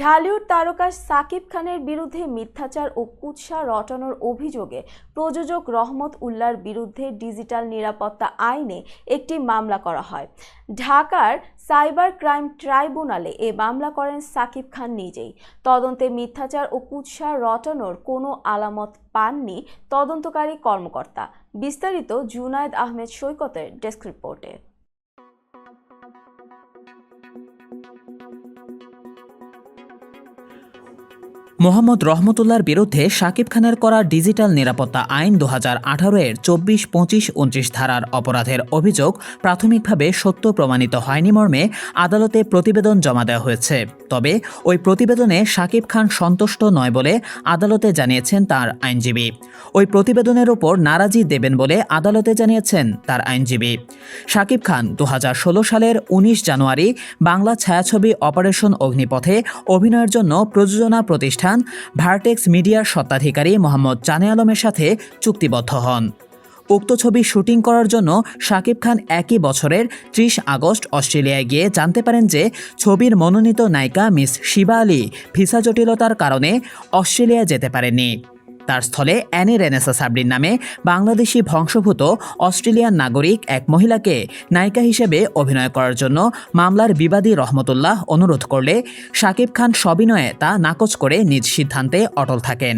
ঢালিউড তারকা সাকিব খানের বিরুদ্ধে মিথ্যাচার ও কুৎসা রটানোর অভিযোগে প্রযোজক রহমত উল্লার বিরুদ্ধে ডিজিটাল নিরাপত্তা আইনে একটি মামলা করা হয়। ঢাকার সাইবার ক্রাইম ট্রাইব্যুনালে এ মামলা করেন সাকিব খান নিজেই। তদন্তে মিথ্যাচার ও কুৎসা রটানোর কোনো আলামত পাননি তদন্তকারী কর্মকর্তা। বিস্তারিত জুনায়দ আহমেদ সৈকতের ডেস্ক রিপোর্টে। মোহাম্মদ রহমতুল্লার বিরুদ্ধে শাকিব খানের করা ডিজিটাল নিরাপত্তা আইন দু হাজার এর চব্বিশ, পঁচিশ, উনত্রিশ ধারার অপরাধের অভিযোগ প্রাথমিকভাবে সত্য প্রমাণিত হয়নি মর্মে আদালতে প্রতিবেদন জমা দেওয়া হয়েছে। তবে ওই প্রতিবেদনে শাকিব খান সন্তুষ্ট নয় বলে আদালতে জানিয়েছেন তার আইনজীবী। ওই প্রতিবেদনের ওপর নারাজি দেবেন বলে আদালতে জানিয়েছেন তার আইনজীবী। শাকিব খান দু হাজার ষোলো সালের ১৯ জানুয়ারি বাংলা ছায়াছবি অপারেশন অগ্নিপথে অভিনয়ের জন্য প্রযোজনা প্রতিষ্ঠান ভার্টেক্স মিডিয়ার স্বত্বাধিকারী মোহাম্মদ চানে আলমের সাথে চুক্তিবদ্ধ হন। উক্ত ছবি শুটিং করার জন্য শাকিব খান একই বছরের ত্রিশ আগস্ট অস্ট্রেলিয়ায় গিয়ে জানতে পারেন যে ছবির মনোনীত নায়িকা মিস শিবা আলী ভিসা জটিলতার কারণে অস্ট্রেলিয়া যেতে পারেননি। তার স্থলে অ্যানি রেনেসা সাবরিন নামে বাংলাদেশি বংশভূত অস্ট্রেলিয়ান নাগরিক এক মহিলাকে নায়িকা হিসেবে অভিনয় করার জন্য মামলার বিবাদী রহমতুল্লাহ অনুরোধ করলে শাকিব খান সবিনয়ে তা নাকচ করে নিজ সিদ্ধান্তে অটল থাকেন।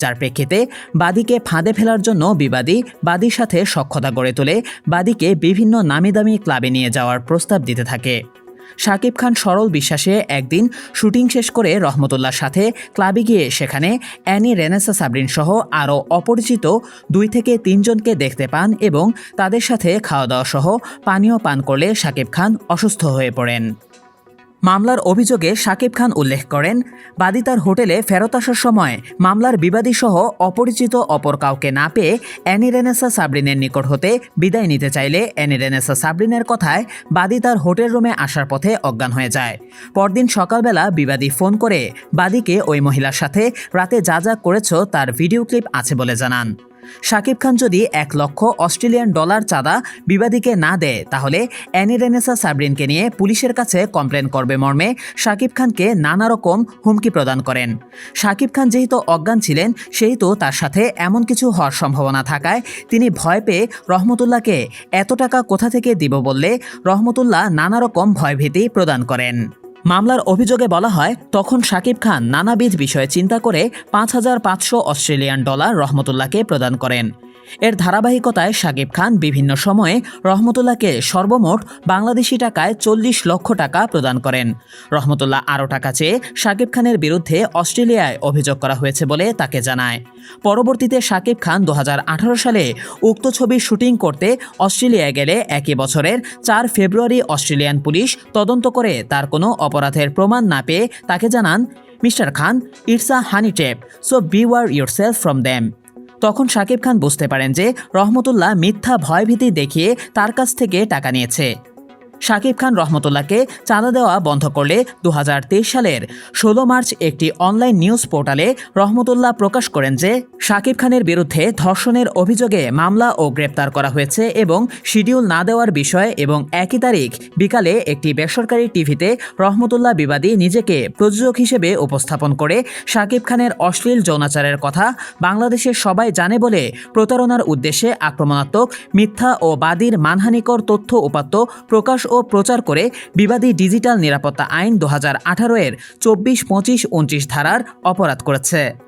যার প্রেক্ষিতে বাদীকে ফাঁদে ফেলার জন্য বিবাদী বাদীর সাথে সক্ষতা গড়ে তোলে বাদীকে বিভিন্ন নামি দামি ক্লাবে নিয়ে যাওয়ার প্রস্তাব দিতে থাকে। শাকিব খান সরল বিশ্বাসে একদিন শুটিং শেষ করে রহমতুল্লার সাথে ক্লাবে গিয়ে সেখানে অ্যানি রেনেসা সাবরিন সহ আরও অপরিচিত দুই থেকে তিনজনকে দেখতে পান এবং তাদের সাথে খাওয়া দাওয়া সহ পানীয় পান করলে শাকিব খান অসুস্থ হয়ে পড়েন। মামলার অভিযোগে শাকিব খান উল্লেখ করেন, বাদী তার হোটেলে ফেরত আসার সময় মামলার বিবাদী সহ অপরিচিত অপর কাউকে না পেয়ে অ্যানি রেনেসা সাবরিনের নিকট হতে বিদায় নিতে চাইলে অ্যানি রেনেসা সাবরিনের কথায় বাদী তার হোটেল রুমে আসার পথে অজ্ঞান হয়ে যায়। পরদিন সকালবেলা বিবাদী ফোন করে, বাদীকে ওই মহিলার সাথে রাতে যা যা করেছ তার ভিডিও ক্লিপ আছে বলে জানান। শাকিব খান যদি এক লক্ষ অস্ট্রেলিয়ান ডলার চাঁদা বিবাদীকে না দেয়, তাহলে অ্যানি রেনেসা সাবরিনকে নিয়ে পুলিশের কাছে কমপ্লেন করবে মর্মে শাকিব খানকে নানা রকম হুমকি প্রদান করেন। শাকিব খান যেহেতু অজ্ঞান ছিলেন, সেহেতু তার সাথে এমন কিছু হওয়ার সম্ভাবনা থাকায় তিনি ভয় পেয়ে রহমতুল্লাহকে এত টাকা কোথা থেকে দিব বললে রহমতুল্লাহ নানা রকম ভয়ভীতি প্রদান করেন। মামলার অভিযোগে বলা হয়, তখন শাকিব খান নানাবিধ বিষয়ে চিন্তা করে পাঁচ হাজার পাঁচশো অস্ট্রেলিয়ান ডলার রহমতুল্লাহকে প্রদান করেন। এর ধারাবাহিকতায় শাকিব খান বিভিন্ন সময়ে রহমতুল্লাহকে সর্বমোট বাংলাদেশি টাকায় চল্লিশ লক্ষ টাকা প্রদান করেন। রহমতুল্লাহ আরও টাকা চেয়ে শাকিব খানের বিরুদ্ধে অস্ট্রেলিয়ায় অভিযোগ করা হয়েছে বলে তাকে জানায়। পরবর্তীতে শাকিব খান দু হাজার আঠারো সালে উক্ত ছবির শুটিং করতে অস্ট্রেলিয়ায় গেলে একই বছরের চার ফেব্রুয়ারি অস্ট্রেলিয়ান পুলিশ তদন্ত করে তার কোনো অপরাধের প্রমাণ না পেয়ে তাকে জানান, mister Khan, it's a honey trap so beware yourself from them. তখন সাকিব খান বুঝতে পারেন যে রহমতুল্লাহ মিথ্যা ভয়ভীতি দেখিয়ে তার কাছ থেকে টাকা নিয়েছে। শাকিব খান রহমতুল্লাহকে চাঁদা দেওয়া বন্ধ করলে দু হাজার তেইশ সালের ষোলো মার্চ একটি অনলাইন নিউজ পোর্টালে রহমতুল্লাহ প্রকাশ করেন যে, শাকিব খানের বিরুদ্ধে ধর্ষণের অভিযোগে মামলা ও গ্রেপ্তার করা হয়েছে এবং শিডিউল না দেওয়ার বিষয়ে এবং একই তারিখ বিকালে একটি বেসরকারি টিভিতে রহমতুল্লাহ বিবাদী নিজেকে প্রযোজক হিসেবে উপস্থাপন করে শাকিব খানের অশ্লীল যৌনাচারের কথা বাংলাদেশের সবাই জানে বলে প্রতারণার উদ্দেশ্যে আক্রমণাত্মক মিথ্যা ও বাদীর মানহানিকর তথ্য উপাত্ত প্রকাশ ও প্রচার করে বিবাদী ডিজিটাল নিরাপত্তা আইন দু হাজার আঠারো এর চব্বিশ, পঁচিশ, উনত্রিশ ধারার অপরাধ করেছে।